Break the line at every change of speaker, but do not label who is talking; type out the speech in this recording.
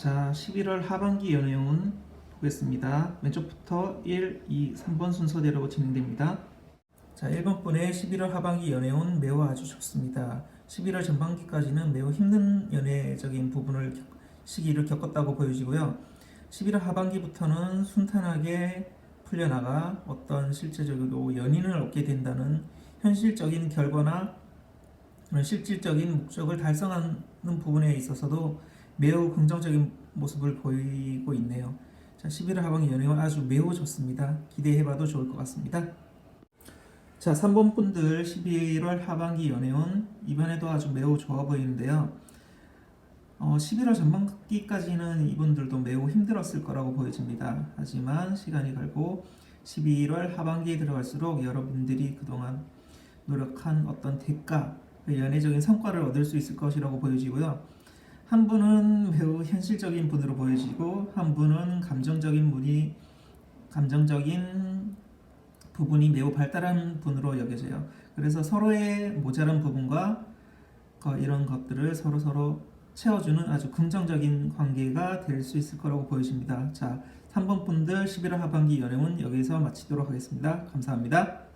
자, 11월 하반기 연애운 보겠습니다. 왼쪽부터 1, 2, 3번 순서대로 진행됩니다. 자, 1번 분의 11월 하반기 연애운 매우 아주 좋습니다. 11월 전반기까지는 매우 힘든 연애적인 부분을 겪- 시기를 겪었다고 보여지고요. 11월 하반기부터는 순탄하게 풀려나가 어떤 실제적으로 연인을 얻게 된다는 현실적인 결과나 실질적인 목적을 달성하는 부분에 있어서도 매우 긍정적인 모습을 보이고 있네요. 자, 11월 하반기 연애가 아주 매우 좋습니다. 기대해봐도 좋을 것 같습니다. 자, 3번 분들 11월 하반기 연애운 이번에도 아주 매우 좋아 보이는데요. 어, 11월 전반기까지는 이분들도 매우 힘들었을 거라고 보여집니다. 하지만 시간이 갈고 11월 하반기에 들어갈수록 여러분들이 그동안 노력한 어떤 대가, 그 연애적인 성과를 얻을 수 있을 것이라고 보여지고요. 한 분은 매우 현실적인 분으로 보여지고 한 분은 감정적인 분이 감정적인 부분이 매우 발달한 분으로 여겨져요. 그래서 서로의 모자란 부분과 거- 이런 것들을 서로 서로 채워주는 아주 긍정적인 관계가 될 수 있을 거라고 보여집니다. 자, 3번 분들 11월 하반기 연애운 여기서 마치도록 하겠습니다. 감사합니다.